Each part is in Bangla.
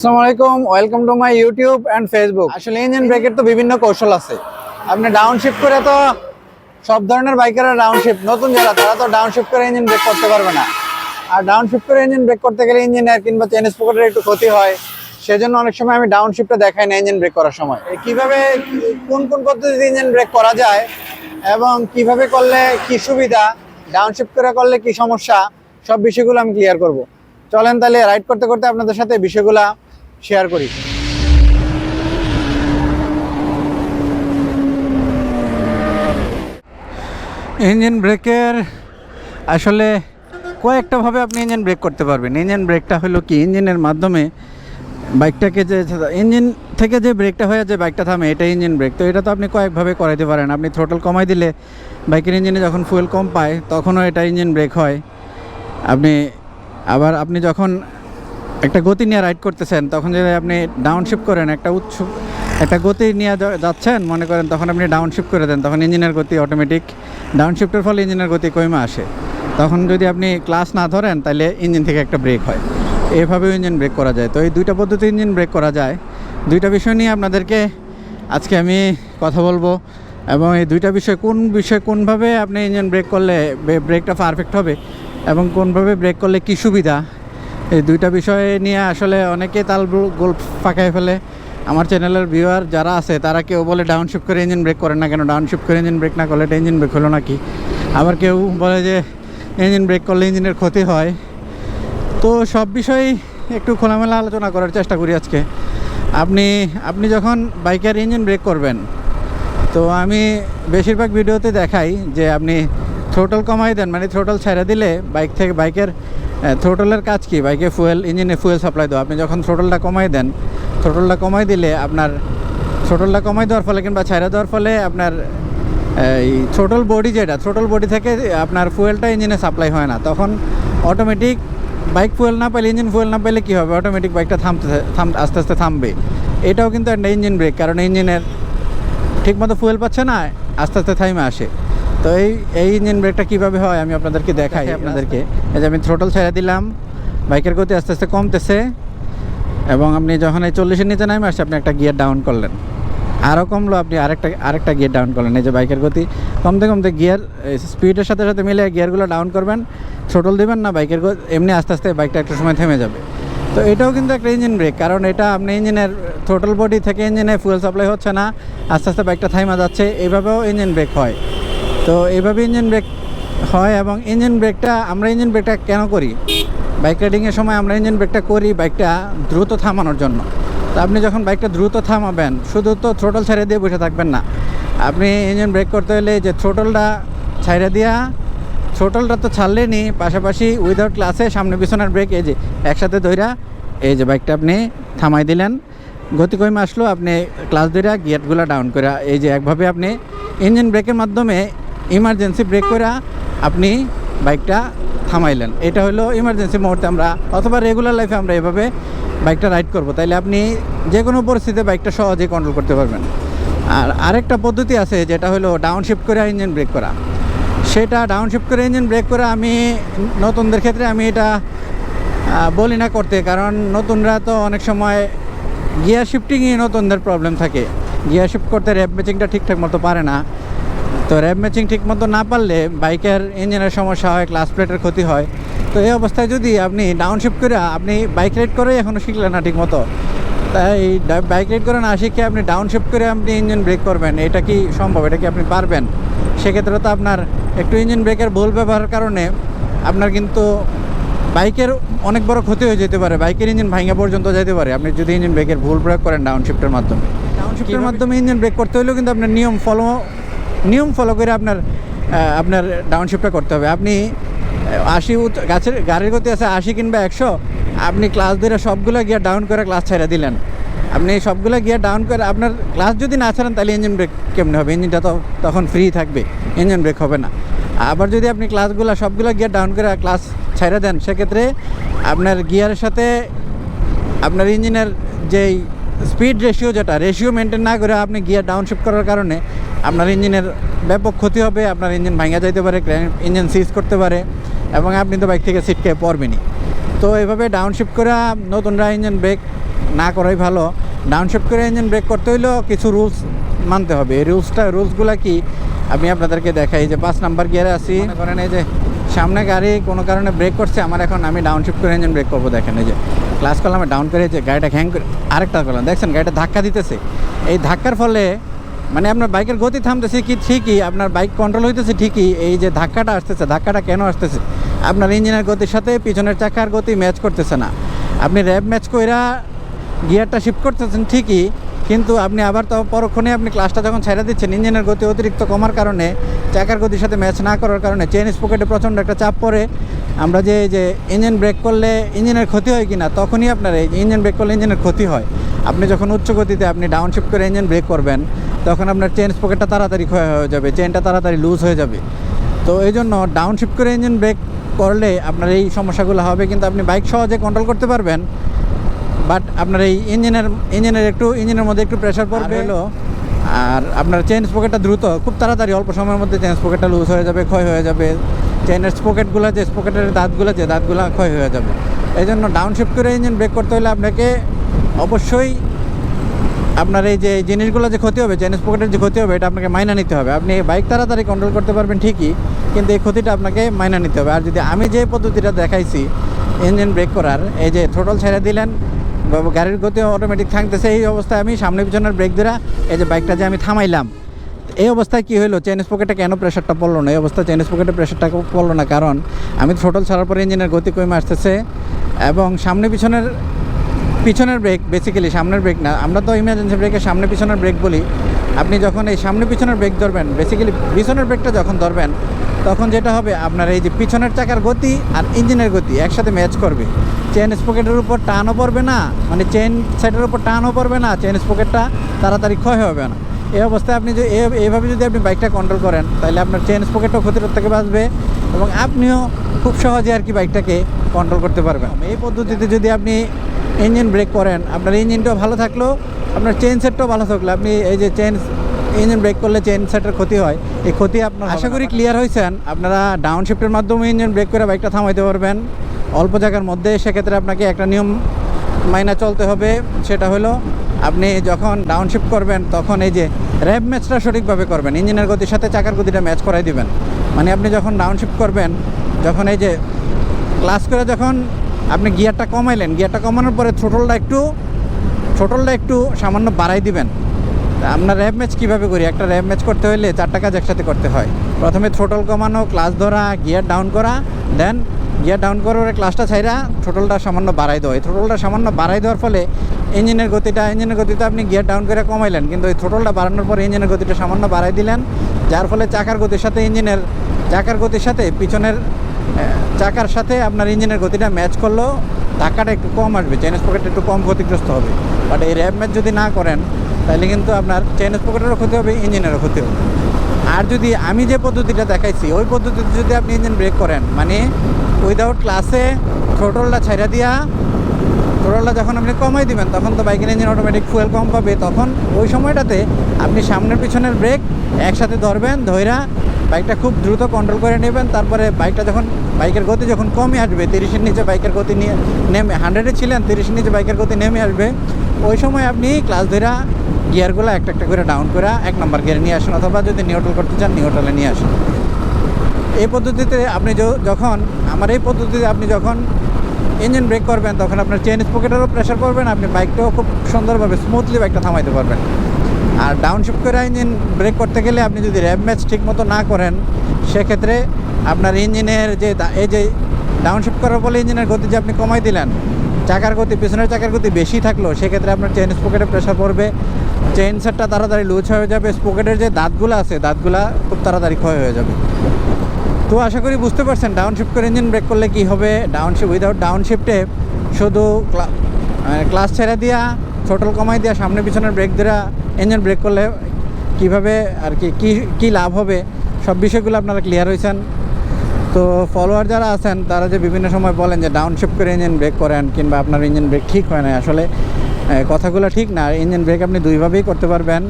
আসসালামু welcome to my YouTube and Facebook আসলে ইঞ্জিন ব্রেকের তো বিভিন্ন কৌশল আছে। আপনি ডাউন শিফট করে তো সব ধরনের বাইকাররা ডাউন শিফট নতুন যারা, তারা তো ডাউনশিফট করে ইঞ্জিন ব্রেক করতে পারবে না। আর ডাউন করে ইঞ্জিন ব্রেক করতে গেলে ইঞ্জিনের কিংবা চেন স্পকেটের একটু ক্ষতি হয়, সেজন্য অনেক সময় আমি ডাউন শিফটটা দেখাই না ইঞ্জিন ব্রেক করার সময়। কীভাবে, কোন কোন পদ্ধতিতে ইঞ্জিন ব্রেক করা যায় এবং কীভাবে করলে কি সুবিধা ডাউন করে করলে কি সমস্যা, সব বিষয়গুলো আমি ক্লিয়ার করব। চলেন তাহলে রাইড করতে করতে আপনাদের সাথে বিষয়গুলা শেয়ার করি। ইঞ্জিন ব্রেকের আসলে কয়েকটাভাবে আপনি ইঞ্জিন ব্রেক করতে পারবেন। ইঞ্জিন ব্রেকটা হলো কি? ইঞ্জিনের মাধ্যমে বাইকটাকে যে ইঞ্জিন থেকে যে ব্রেকটা হয়ে যে বাইকটা থামে, এটা ইঞ্জিন ব্রেক। তো এটা তো আপনি কয়েকভাবে করাইতে পারেন। আপনি থ্রোটল কমাই দিলে বাইকের ইঞ্জিনে যখন ফুয়েল কম পায়, তখনও এটা ইঞ্জিন ব্রেক হয়। আপনি আবার আপনি যখন একটা গতি নিয়ে রাইড করতেছেন, তখন যদি আপনি ডাউন শিফট করেন, একটা উচ্চ একটা গতি নিয়ে যাচ্ছেন, মনে করেন তখন আপনি ডাউন শিফট করে দেন, তখন ইঞ্জিনের গতি অটোমেটিক ডাউন শিফটের ফলে ইঞ্জিনের গতি কমে আসে। তখন যদি আপনি ক্লাস না ধরেন, তাহলে ইঞ্জিন থেকে একটা ব্রেক হয়। এভাবেও ইঞ্জিন ব্রেক করা যায়। তো এই দুইটা পদ্ধতি ইঞ্জিন ব্রেক করা যায়। দুইটা বিষয় নিয়ে আপনাদেরকে আজকে আমি কথা বলব, এবং এই দুইটা বিষয় কোন বিষয় কোনভাবে আপনি ইঞ্জিন ব্রেক করলে ব্রেকটা পারফেক্ট হবে, এবং কোনভাবে ব্রেক করলে কী সুবিধা এই দুইটা বিষয় নিয়ে আসলে অনেকে তাল গোল ফাঁকায় ফেলে। আমার চ্যানেলের ভিউয়ার যারা আছে, তারা কেউ বলে ডাউন শিফট করে ইঞ্জিন ব্রেক করেন না কেন? ডাউন শিফট করে ইঞ্জিন ব্রেক না করলে এটা ইঞ্জিন ব্রেক হলো নাকি? আবার কেউ বলে যে ইঞ্জিন ব্রেক করলে ইঞ্জিনের ক্ষতি হয়। তো সব বিষয়ে একটু খোলামেলা আলোচনা করার চেষ্টা করি আজকে। আপনি আপনি যখন বাইকের ইঞ্জিন ব্রেক করবেন, তো আমি বেশিরভাগ ভিডিওতে দেখাই যে আপনি থ্রোটল কমাই দেন মানে থ্রোটল ছেড়ে দিলে বাইক থেকে, বাইকের থ্রোটলের কাজ কি? বাইকে ফুয়েল ইঞ্জিনে ফুয়েল সাপ্লাই দেওয়া। আপনি যখন থ্রোটলটা কমাই দেন থ্রোটলটা কমাই দিলে আপনার থ্রোটলটা কমাই দেওয়ার ফলে কিংবা ছেড়ে দেওয়ার ফলে আপনার, এই থ্রোটল বডি যেটা থ্রোটল বডি থেকে আপনার ফুয়েলটা ইঞ্জিনে সাপ্লাই হয় না। তখন অটোমেটিক বাইক ফুয়েল না পেলে ইঞ্জিন ফুয়েল না পেলে কী হবে? অটোমেটিক বাইকটা থামতে, থাম, আস্তে আস্তে থামবে। এটাও কিন্তু একটা ইঞ্জিন ব্রেক কারণ ইঞ্জিনের ঠিকমতো ফুয়েল পাচ্ছে না, আস্তে আস্তে থাইমে আসে। তো এই এই ইঞ্জিন ব্রেকটা কীভাবে হয় আমি আপনাদেরকে দেখাই আপনাদেরকে। এই যে আমি থ্রোটল ছেড়ে দিলাম বাইকের গতি আস্তে আস্তে কমতেছে এবং আপনি যখন এই চল্লিশের নিচে নামে আসছে আপনি একটা গিয়ার ডাউন করলেন। আরও কমলো আপনি আরেকটা আরেকটা গিয়ার ডাউন করলেন। এই যে বাইকের গতি কমতে কমতে গিয়ার স্পিডের সাথে সাথে মিলে গিয়ারগুলো ডাউন করবেন। থ্রোটল দিবেন না বাইকের গতি এমনি আস্তে আস্তে বাইকটা একটা সময় থেমে যাবে। তো এটাও কিন্তু একটা ইঞ্জিন ব্রেক কারণ এটা আপনি ইঞ্জিনের থ্রোটল বডি থেকে ইঞ্জিনে ফুয়েল সাপ্লাই হচ্ছে না আস্তে আস্তে বাইকটা থাইমা যাচ্ছে। এইভাবেও ইঞ্জিন ব্রেক হয়। তো এইভাবে ইঞ্জিন ব্রেক হয় এবং ইঞ্জিন ব্রেকটা আমরা ইঞ্জিন ব্রেকটা কেন করি? বাইক রাইডিংয়ের সময় আমরা ইঞ্জিন ব্রেকটা করি বাইকটা দ্রুত থামানোর জন্য। তো আপনি যখন বাইকটা দ্রুত থামাবেন, শুধু তো থ্রোটল ছেড়ে দিয়ে বসে থাকবেন না। আপনি ইঞ্জিন ব্রেক করতে হলে যে থ্রোটলটা ছাইড়ে দিয়া থ্রোটলটা তো ছাড়লেনি পাশাপাশি উইদাউট ক্লাসে সামনে পিছনের ব্রেক এই যে একসাথে ধইরা এই যে বাইকটা আপনি থামাই দিলেন। গতি কমে আসলো, আপনি ক্লাস ধইরা গিয়ারগুলো ডাউন করে এই যে একভাবে আপনি ইঞ্জিন ব্রেকের মাধ্যমে ইমার্জেন্সি ব্রেক করে আপনি বাইকটা থামাইলেন। এটা হলো ইমার্জেন্সি মুহূর্তে আমরা, অথবা রেগুলার লাইফে আমরা এভাবে বাইকটা রাইড করব। তাইলে আপনি যে কোনো পরিস্থিতিতে বাইকটা সহজেই কন্ট্রোল করতে পারবেন। আর আরেকটা পদ্ধতি আছে, যেটা হলো ডাউন শিফট করে ইঞ্জিন ব্রেক করা। সেটা ডাউন শিফট করে ইঞ্জিন ব্রেক করে আমি নতুনদের ক্ষেত্রে আমি এটা বলি না করতে, কারণ নতুনরা তো অনেক সময় গিয়ার শিফটিংই নতুনদের প্রবলেম থাকে। গিয়ার শিফট করতে র্যাপ ম্যাচিংটা ঠিকঠাক মতো পারে না। তো র্যাপ ম্যাচিং ঠিক মতো না পারলে বাইকের ইঞ্জিনের সমস্যা হয় ক্লাস প্লেটের ক্ষতি হয়। তো এই অবস্থায় যদি আপনি ডাউন শিফট করে আপনি বাইক রাইড করে এখনও শিখলেন না ঠিক মতো। তাই বাইক রাইড করে না শিখে আপনি ডাউন শিফট করে আপনি ইঞ্জিন ব্রেক করবেন এটা কি সম্ভব? এটা কি আপনি পারবেন? সেক্ষেত্রে তো আপনার একটু ইঞ্জিন ব্রেকের ভুল ব্যবহারের কারণে আপনার কিন্তু বাইকের অনেক বড় ক্ষতি হয়ে যেতে পারে বাইকের ইঞ্জিন ভাঙা পর্যন্ত যেতে পারে। আপনি যদি ইঞ্জিন ব্রেকের ভুল প্রয়োগ করেন ডাউন শিফটের মাধ্যমে। ডাউন শিফটের মাধ্যমে ইঞ্জিন ব্রেক করতে হলেও কিন্তু আপনার নিয়ম ফলো নিয়ম ফলো করে আপনার আপনার ডাউন শিফটটা করতে হবে। আপনি আশি গাছের, গাড়ির গতি আছে আশি কিংবা একশো, আপনি ক্লাস ধরে সবগুলো গিয়ার ডাউন করে ক্লাস ছেড়ে দিলেন। আপনি সবগুলো গিয়ার ডাউন করে, আপনার ক্লাস যদি না ছাড়েন, তাহলে ইঞ্জিন ব্রেক কেমনে হবে? ইঞ্জিনটা তো তখন ফ্রি থাকবে ইঞ্জিন ব্রেক হবে না। আবার যদি আপনি ক্লাসগুলো সবগুলো গিয়ার ডাউন করে ক্লাস ছেড়ে দেন, সেক্ষেত্রে আপনার গিয়ারের সাথে আপনার ইঞ্জিনের যেই স্পিড রেশিও যেটা রেশিও মেনটেন না করে আপনি গিয়ার ডাউন শিফট করার কারণে আপনার ইঞ্জিনের ব্যাপক ক্ষতি হবে আপনার ইঞ্জিন ভাঙা যাইতে পারে ইঞ্জিন সিজ করতে পারে এবং আপনি তো বাইক থেকে সিট খেয়ে পড়বেনই। তো এভাবে ডাউন শিফট করে নতুনরা ইঞ্জিন ব্রেক না করাই ভালো। ডাউনশিফট করে ইঞ্জিন ব্রেক করতে হইলেও কিছু রুলস মানতে হবে। এই রুলসটা রুলসগুলো কি? আমি আপনাদেরকে দেখাই যে পাঁচ নাম্বার গিয়ারে আসি করেন এই যে সামনে গাড়ি কোনো কারণে ব্রেক করছে আমার এখন আমি ডাউনশিফট করে ইঞ্জিন ব্রেক করব দেখেন এই যে। ক্লাস করলাম ডাউন করে যে গাড়িটা হ্যাং করে আরেকটা করলাম দেখছেন? গাড়িটা ধাক্কা দিতেছে। এই ধাক্কার ফলে মানে আপনার বাইকের গতি থামতেছে কি ঠিকই, আপনার বাইক কন্ট্রোল হইতেছে ঠিকই, এই যে ধাক্কাটা আসতেছে, ধাক্কাটা কেন আসতেছে? আপনার ইঞ্জিনের গতির সাথে পিছনের চাকার গতি ম্যাচ করতেছে না। আপনি র্যাব ম্যাচ কইরা গিয়ারটা শিফট করতেছেন ঠিকই, কিন্তু আপনি আবার তো পরক্ষণে আপনি ক্লাসটা যখন ছেড়ে দিচ্ছেন, ইঞ্জিনের গতি অতিরিক্ত কমার কারণে, চাকার গতির সাথে ম্যাচ না করার কারণে চেন স্পকেটে প্রচণ্ড একটা চাপ পড়ে। আমরা যে যে ইঞ্জিন ব্রেক করলে ইঞ্জিনের ক্ষতি হয় কি না তখনই আপনার এই ইঞ্জিন ব্রেক করলে ইঞ্জিনের ক্ষতি হয়। আপনি যখন উচ্চ গতিতে আপনি ডাউন শিফট করে ইঞ্জিন ব্রেক করবেন তখন আপনার চেন স্পকেটটা তাড়াতাড়ি ক্ষয় হয়ে যাবে চেনটা তাড়াতাড়ি লুজ হয়ে যাবে। তো এই জন্য ডাউন শিফট করে ইঞ্জিন ব্রেক করলে আপনার এই সমস্যাগুলো হবে কিন্তু আপনি বাইক সহজে কন্ট্রোল করতে পারবেন বাট আপনার এই ইঞ্জিনের ইঞ্জিনের একটু ইঞ্জিনের মধ্যে একটু প্রেশার পড়বে। হলো আর আপনার চেন স্পকেটটা দ্রুত খুব তাড়াতাড়ি অল্প সময়ের মধ্যে চেন স্পকেটটা লুজ হয়ে যাবে ক্ষয় হয়ে যাবে। চেনের স্পকেটগুলো যে স্পকেটের দাঁতগুলো যে দাঁতগুলো ক্ষয় হয়ে যাবে। এই জন্য ডাউন শিফট করে ইঞ্জিন ব্রেক করতে হলে আপনাকে অবশ্যই আপনার এই যে জিনিসগুলো যে ক্ষতি হবে চেন পকেটের যে ক্ষতি হবে, এটা আপনাকে মাইনা নিতে হবে। আপনি বাইক তাড়াতাড়ি কন্ট্রোল করতে পারবেন ঠিকই, কিন্তু এই ক্ষতিটা আপনাকে মাইনা নিতে হবে। আর যদি আমি যে পদ্ধতিটা দেখাইছি ইঞ্জিন ব্রেক করার, এই যে থ্রোটল ছেড়ে দিলেন গাড়ির গতি অটোমেটিক থাকতেছে, এই অবস্থায় আমি সামনে পিছনের ব্রেক ধরা এই যে বাইকটা যে আমি থামাইলাম, এই অবস্থায় কী হলো চেন স্পকেটে কেন প্রেশারটা পড়ল না? এই অবস্থায় চেন পকেটে প্রেশারটা পড়ল না? কারণ আমি থ্রোটল ছাড়ার পরে ইঞ্জিনের গতি কমে আসতেছে এবং সামনে পিছনের পিছনের ব্রেক বেসিক্যালি সামনের ব্রেক না, আমরা তো ইমার্জেন্সি ব্রেকের সামনে পিছনের ব্রেক বলি। আপনি যখন এই সামনে পিছনের ব্রেক ধরবেন বেসিক্যালি পিছনের ব্রেকটা যখন ধরবেন, তখন যেটা হবে আপনার এই যে পিছনের চাকার গতি আর ইঞ্জিনের গতি একসাথে ম্যাচ করবে। চেন স্পকেটের উপর টানও পড়বে না মানে চেন সেটের উপর টানও পড়বে না চেন স্পকেটটা তাড়াতাড়ি ক্ষয় হবে না। এই অবস্থায় আপনি যে এইভাবে যদি আপনি বাইকটা কন্ট্রোল করেন, তাহলে আপনার চেন স্পকেটও ক্ষতির থেকে বাঁচবে এবং আপনিও খুব সহজে আর কি বাইকটাকে কন্ট্রোল করতে পারবেন। এই পদ্ধতিতে যদি আপনি ইঞ্জিন ব্রেক করেন। আপনার ইঞ্জিনটাও ভালো থাকল, আপনার চেন সেটটাও ভালো থাকল। আপনি এই যে চেন ইঞ্জিন ব্রেক করলে চেন সেটের ক্ষতি হয়। এই ক্ষতি আপনার আশা করি ক্লিয়ার হয়েছেন আপনারা ডাউন শিফটের মাধ্যমে ইঞ্জিন ব্রেক করে বাইকটা থামাইতে পারবেন। অল্প জায়গার মধ্যে সেক্ষেত্রে আপনাকে একটা নিয়ম মাইনা চলতে হবে। সেটা হলো, আপনি যখন ডাউন শিফট করবেন, তখন এই যে র্যাব ম্যাচটা সঠিকভাবে করবেন। ইঞ্জিনের গতির সাথে চাকার গতিটা ম্যাচ করাই দিবেন। মানে আপনি যখন ডাউন শিফট করবেন, যখন এই যে ক্লাস করে যখন আপনি গিয়ারটা কমাইলেন, গিয়ারটা কমানোর পরে থ্রোটলটা একটু থ্রোটলটা একটু সামান্য বাড়াই দিবেন। আমরা র্যাব ম্যাচ কীভাবে করি? একটা র্যাব ম্যাচ করতে হলে চারটা কাজ একসাথে করতে হয়। প্রথমে থ্রোটল কমানো ক্লাস ধরা গিয়ার ডাউন করা দেন গিয়ার ডাউন করার পরে ক্লাসটা ছাইরা থ্রোটলটা সামান্য বাড়াই দেওয়া। এই থ্রোটলটা সামান্য বাড়াই দেওয়ার ফলে ইঞ্জিনের গতিটা ইঞ্জিনের গতিতে আপনি গিয়ার ডাউন করে কমাইলেন, কিন্তু ওই থ্রোটলটা বাড়ানোর পরে ইঞ্জিনের গতিটা সামান্য বাড়াই দিলেন। যার ফলে চাকার গতির সাথে ইঞ্জিনের চাকার গতির সাথে পিছনের চাকার সাথে আপনার ইঞ্জিনের গতিটা ম্যাচ করলেও ধাক্কাটা একটু কম আসবে চেন স্পকেটটা একটু কম ক্ষতিগ্রস্ত হবে। বাট এই র্যাব ম্যাচ যদি না করেন, তাহলে কিন্তু আপনার চেন পকেটেরও ক্ষতি হবে, ইঞ্জিনেরও ক্ষতি হবে। আর যদি আমি যে পদ্ধতিটা দেখাইছি, ওই পদ্ধতিতে যদি আপনি ইঞ্জিন ব্রেক করেন মানে উইদাউট ক্লাসে থ্রোটলটা ছাইরা দিয়া থ্রোটলটা যখন আপনি কমাই দিবেন, তখন তো বাইকের ইঞ্জিন অটোমেটিক ফুয়েল কম পাবে, তখন ওই সময়টাতে আপনি সামনের পিছনের ব্রেক একসাথে ধরবেন, ধইরা বাইকটা খুব দ্রুত কন্ট্রোল করে নেবেন। তারপরে বাইকটা যখন বাইকের গতি যখন কমে আসবে, তিরিশের নিচে বাইকের গতি নিয়ে নেমে হান্ড্রেডে ছিলেন, তিরিশের নিচে বাইকের গতি নেমে আসবে। ওই সময় আপনি ক্লাস ধরা গিয়ারগুলো একটা একটা করে ডাউন করে এক নম্বর গিয়ারে নিয়ে আসুন, অথবা যদি নিউট্রাল করতে চান নিউট্রালে নিয়ে আসুন। এই পদ্ধতিতে আপনি যখন, আমার এই পদ্ধতিতে আপনি যখন ইঞ্জিন ব্রেক করবেন, তখন আপনার চেন স্পকেটেরও প্রেশার পড়বেন আপনি বাইকটাও খুব সুন্দরভাবে স্মুথলি বাইকটা থামাইতে পারবেন। আর ডাউন শিফট করে ইঞ্জিন ব্রেক করতে গেলে আপনি যদি র্যাব ম্যাচ ঠিক মতো না করেন, সেক্ষেত্রে আপনার ইঞ্জিনের যে এই যে ডাউন শিফট করার ফলে ইঞ্জিনের গতি যে আপনি কমাই দিলেন, চাকার গতি, পিছনের চাকার গতি বেশি থাকল, সেক্ষেত্রে আপনার চেন স্পকেটে প্রেশার পড়বে। চেন সেটটা তাড়াতাড়ি লুজ হয়ে যাবে স্পকেটের যে দাঁতগুলো আছে, দাঁতগুলা খুব তাড়াতাড়ি ক্ষয় হয়ে যাবে। তো আশা করি বুঝতে পারছেন ডাউন শিফট করে ইঞ্জিন ব্রেক করলে কি হবে? ডাউন শিফট উইদাউট ডাউনশিফটে শুধু মানে ক্লাস ছেড়ে দেওয়া ছোটল কমাই দেওয়া সামনে পিছনের ব্রেক দেওয়া ইঞ্জিন ব্রেক করলে কীভাবে আর কি, কী লাভ হবে, সব বিষয়গুলো আপনারা ক্লিয়ার হয়েছেন। তো ফলোয়ার যারা আছেন, তারা যে বিভিন্ন সময় বলেন যে ডাউন শিফট করে ইঞ্জিন ব্রেক করেন কিংবা আপনার ইঞ্জিন ব্রেক ঠিক হয় না আসলে কথাগুলো ঠিক না। ইঞ্জিন ব্রেক আপনি দুইভাবেই করতে পারবেন।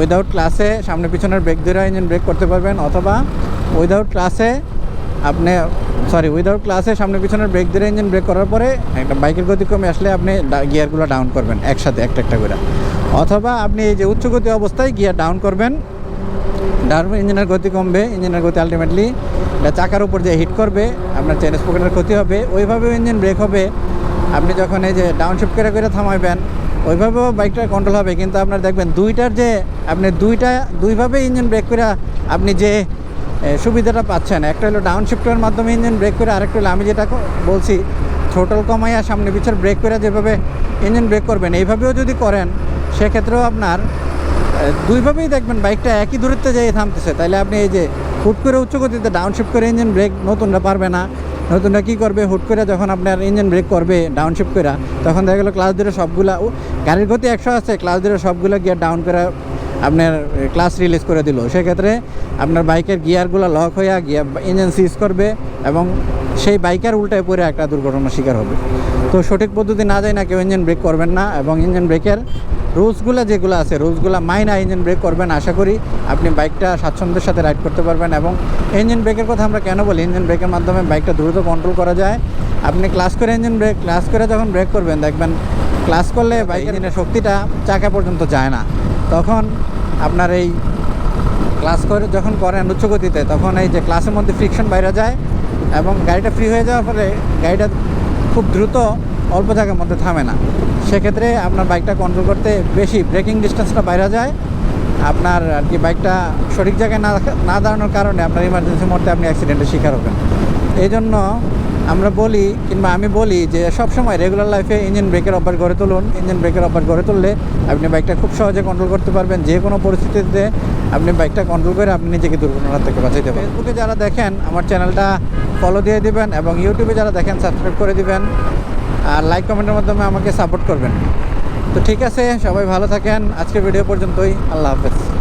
উইদাউট ক্লাসে সামনে পিছনের ব্রেক ধরে ইঞ্জিন ব্রেক করতে পারবেন, অথবা উইদাউট ক্লাসে আপনি সরি উইদাউট ক্লাসে সামনে পিছনের ব্রেক ধরে ইঞ্জিন ব্রেক করার পরে একটা বাইকের গতি কমে আসলে আপনি গিয়ারগুলো ডাউন করবেন একসাথে, একটা একটা করে। অথবা আপনি এই যে উচ্চ গতি অবস্থায় গিয়ার ডাউন করবেন ডাউন ইঞ্জিনের গতি কমবে ইঞ্জিনের গতি আলটিমেটলি চাকার উপর যে হিট করবে, আপনার চেন স্পোকেনের ক্ষতি হবে, ওইভাবেও ইঞ্জিন ব্রেক হবে। আপনি যখন এই যে ডাউন শিফট করে করে থামাইবেন, ওইভাবেও বাইকটা কন্ট্রোল হবে। কিন্তু আপনার দেখবেন দুইটার যে, আপনি দুইটা, দুইভাবে ইঞ্জিন ব্রেক করে আপনি যে সুবিধাটা পাচ্ছেন। একটা হলো ডাউন শিফটের মাধ্যমে ইঞ্জিন ব্রেক করে, আরেকটা হলো আমি যেটা বলছি থ্রোটল কমাইয়া সামনে পিছনে ব্রেক করে যেভাবে ইঞ্জিন ব্রেক করবেন, এইভাবেও যদি করেন, সেক্ষেত্রেও আপনার দুইভাবেই দেখবেন বাইকটা একই দূরত্বে যেয়ে থামতেছে। তাহলে আপনি এই যে হুট করে উচ্চ গতিতে ডাউন শিফট করে ইঞ্জিন ব্রেক নতুনটা পারবে না নতুনটা কী করবে? হুট করে যখন আপনার ইঞ্জিন ব্রেক করবে ডাউন শিফট করে তখন দেখা গেলো ক্লাস ধরে সবগুলা গাড়ির গতি একশো আছে ক্লাস ধরে সবগুলো গিয়ার ডাউন করে আপনার ক্লাস রিলিজ করে দিল। সেক্ষেত্রে আপনার বাইকের গিয়ারগুলো লক হয়ে গিয়ার ইঞ্জিন সিজ করবে এবং সেই বাইকের উল্টায় পড়ে একটা দুর্ঘটনার শিকার হবে। তো সঠিক পদ্ধতি না যায় না কেউ ইঞ্জিন ব্রেক করবেন না এবং ইঞ্জিন ব্রেকের রুলসগুলো যেগুলো আছে রুলসগুলো মাইনা ইঞ্জিন ব্রেক করবেন আশা করি আপনি বাইকটা স্বাচ্ছন্দ্যের সাথে রাইড করতে পারবেন এবং ইঞ্জিন ব্রেকের কথা আমরা কেন বলি? ইঞ্জিন ব্রেকের মাধ্যমে বাইকটা দ্রুত কন্ট্রোল করা যায়। আপনি ক্লাস করে ইঞ্জিন ব্রেক ক্লাস করে যখন ব্রেক করবেন দেখবেন ক্লাস করলে বাইকের ইঞ্জিনের শক্তিটা চাকা পর্যন্ত যায় না। তখন আপনার এই ক্লাস করে যখন করেন উচ্চ গতিতে তখন এই যে ক্লাসের মধ্যে ফ্রিকশন বাইরে যায় এবং গাড়িটা ফ্রি হয়ে যাওয়ার ফলে গাড়িটা খুব দ্রুত অল্প জায়গার মধ্যে থামে না। সেক্ষেত্রে আপনার বাইকটা কন্ট্রোল করতে বেশি ব্রেকিং ডিস্টেন্সটা বাইরে যায়। আপনার আর কি বাইকটা সঠিক জায়গায় না না দাঁড়ানোর কারণে আপনার ইমার্জেন্সি মোডে আপনি অ্যাক্সিডেন্টের শিকার হবেন। এই জন্য আমরা বলি কিংবা আমি বলি যে সব সময় রেগুলার লাইফে ইঞ্জিন ব্রেকের অভ্যাস গড়ে তুলুন। ইঞ্জিন ব্রেকের অভ্যাস গড়ে তুললে আপনি বাইকটা খুব সহজে কন্ট্রোল করতে পারবেন। যে কোনো পরিস্থিতিতে আপনি বাইকটা কন্ট্রোল করে আপনি নিজেকে দুর্ঘটনা থেকে বাঁচাইতে পারবেন। ফেসবুকে যারা দেখেন, আমার চ্যানেলটা ফলো দিয়ে দিবেন এবং ইউটিউবে যারা দেখেন সাবস্ক্রাইব করে দিবেন। আর লাইক কমেন্টের মাধ্যমে আমাকে সাপোর্ট করবেন। তো ঠিক আছে, সবাই ভালো থাকেন। আজকের ভিডিও পর্যন্তই। আল্লাহ হাফেজ।